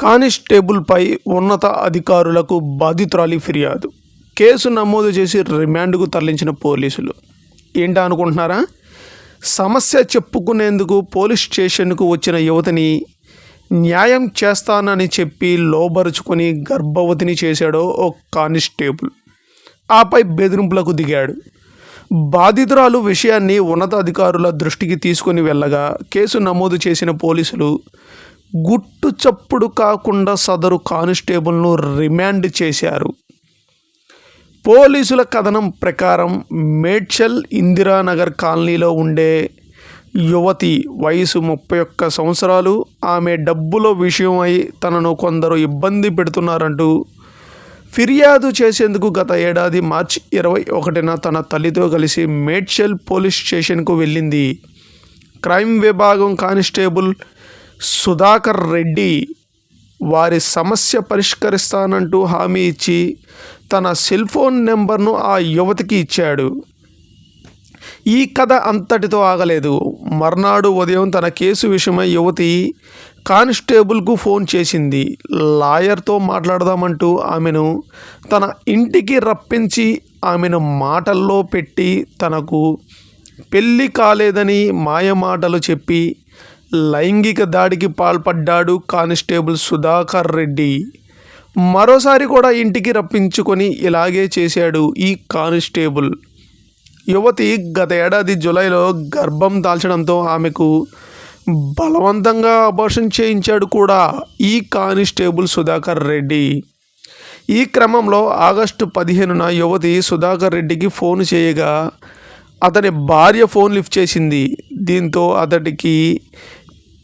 కానిస్టేబుల్పై ఉన్నత అధికారులకు బాధితురాలి ఫిర్యాదు. కేసు నమోదు చేసి రిమాండ్కు తరలించిన పోలీసులు. ఏంటా అనుకుంటున్నారా? సమస్య చెప్పుకునేందుకు పోలీస్ స్టేషన్కు వచ్చిన యువతిని న్యాయం చేస్తానని చెప్పి లోబరుచుకొని గర్భవతిని చేశాడో ఓ కానిస్టేబుల్. ఆపై బెదిరింపులకు దిగాడు. బాధితురాలు విషయాన్ని ఉన్నతాధికారుల దృష్టికి తీసుకొని వెళ్ళగా కేసు నమోదు చేసిన పోలీసులు గుట్టు చప్పుడు కాకుండా సదరు కానిస్టేబుల్ను రిమాండ్ చేశారు. పోలీసుల కథనం ప్రకారం మేడ్చల్ ఇందిరానగర్ కాలనీలో ఉండే యువతి వయసు ముప్పై ఒక్క సంవత్సరాలు ఆమె డబ్బుల విషయమై తనను కొందరు ఇబ్బంది పెడుతున్నారంటూ ఫిర్యాదు చేసేందుకు గత ఏడాది మార్చి ఇరవై ఒకటిన తన తల్లితో కలిసి మేడ్చల్ పోలీస్ స్టేషన్కు వెళ్ళింది. క్రైమ్ విభాగం కానిస్టేబుల్ సుధాకర్ రెడ్డి వారి సమస్య పరిష్కరిస్తానంటూ హామీ ఇచ్చి తన సెల్ ఫోన్ నెంబర్ను ఆ యువతికి ఇచ్చాడు. ఈ కథ అంతటితో ఆగలేదు. మర్నాడు ఉదయం తన కేసు విషయమై యువతి కానిస్టేబుల్కు ఫోన్ చేసింది. లాయర్తో మాట్లాడదామంటూ ఆమెను తన ఇంటికి రప్పించి ఆమెను మాటల్లో పెట్టి తనకు పెళ్ళి కాలేదని మాయమాటలు చెప్పి లైంగిక దాడికి పాల్పడ్డాడు కానిస్టేబుల్ సుధాకర్ రెడ్డి. మరోసారి కూడా ఇంటికి రప్పించుకొని ఇలాగే చేశాడు ఈ కానిస్టేబుల్. యువతి గత ఏడాది జూలైలో గర్భం దాల్చడంతో ఆమెకు బలవంతంగా అబోర్షన్ చేయించాడు కూడా ఈ కానిస్టేబుల్ సుధాకర్ రెడ్డి. ఈ క్రమంలో ఆగస్టు పదిహేనున యువతి సుధాకర్ రెడ్డికి ఫోన్ చేయగా అతని భార్య ఫోన్ లిఫ్ట్ చేసింది. దీంతో అతడికి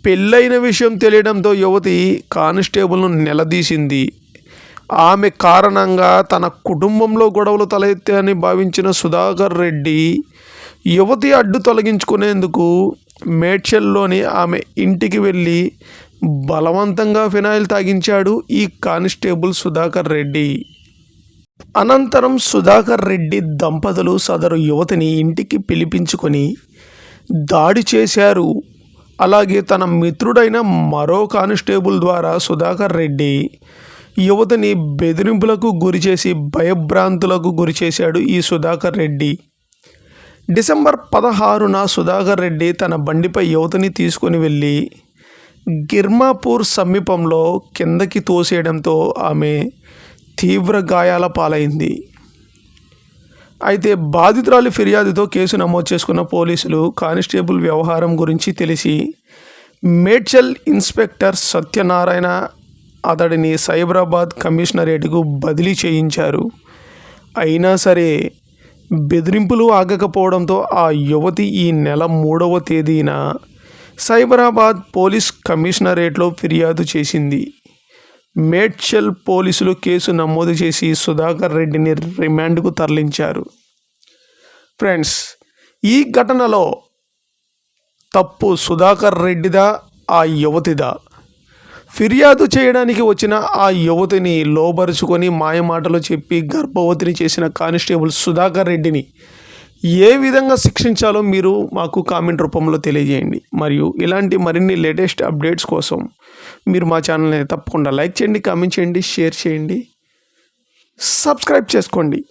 పెళ్ళైన విషయం తెలియడంతో యువతి కానిస్టేబుల్ను నిలదీసింది. ఆమె కారణంగా తన కుటుంబంలో గొడవలు తలెత్తాయని భావించిన సుధాకర్ రెడ్డి యువతి అడ్డు తొలగించుకునేందుకు మేడ్చల్లోని ఆమె ఇంటికి వెళ్ళి బలవంతంగా ఫినాయిల్ తాగించాడు ఈ కానిస్టేబుల్ సుధాకర్ రెడ్డి. అనంతరం సుధాకర్ రెడ్డి దంపతులు సదరు యువతిని ఇంటికి పిలిపించుకొని దాడి చేశారు. అలాగే తన మిత్రుడైన మరో కానిస్టేబుల్ ద్వారా సుధాకర్ రెడ్డి యువతిని బెదిరింపులకు గురిచేసి భయభ్రాంతులకు గురిచేశాడు ఈ సుధాకర్ రెడ్డి. డిసెంబర్ పదహారున సుధాకర్ రెడ్డి తన బండిపై యువతిని తీసుకుని వెళ్ళి గిర్మాపూర్ సమీపంలో కిందకి తోసేయడంతో ఆమె తీవ్ర గాయాల పాలైంది. అయితే బాధితురాలి ఫిర్యాదుతో కేసు నమోదు చేసుకున్న పోలీసులు కానిస్టేబుల్ వ్యవహారం గురించి తెలిసి మేడ్చల్ ఇన్స్పెక్టర్ సత్యనారాయణ అతడిని సైబరాబాద్ కమిషనరేట్కు బదిలీ చేయించారు. అయినా సరే బెదిరింపులు ఆగకపోవడంతో ఆ యువతి ఈ నెల మూడవ తేదీన సైబరాబాద్ పోలీస్ కమిషనరేట్లో ఫిర్యాదు చేసింది. మేడ్చల్ పోలీసులు కేసు నమోదు చేసి సుధాకర్ రెడ్డిని రిమాండ్కు తరలించారు. ఫ్రెండ్స్ ఈ ఘటనలో తప్పు సుధాకర్ రెడ్డిదా ఆ యువతిదా? ఫిర్యాదు చేయడానికి వచ్చిన ఆ యువతిని లోబరుచుకొని మాయమాటలు చెప్పి గర్భవతిని చేసిన కానిస్టేబుల్ సుధాకర్ రెడ్డిని ఏ విధంగా శిక్షించాలో మీరు మాకు కామెంట్ రూపంలో తెలియజేయండి. మరియు ఇలాంటి మరిన్ని లేటెస్ట్ అప్డేట్స్ కోసం మీరు మా ఛానల్ని తప్పకుండా లైక్ చేయండి కామెంట్ చేయండి షేర్ చేయండి సబ్స్క్రైబ్ చేసుకోండి.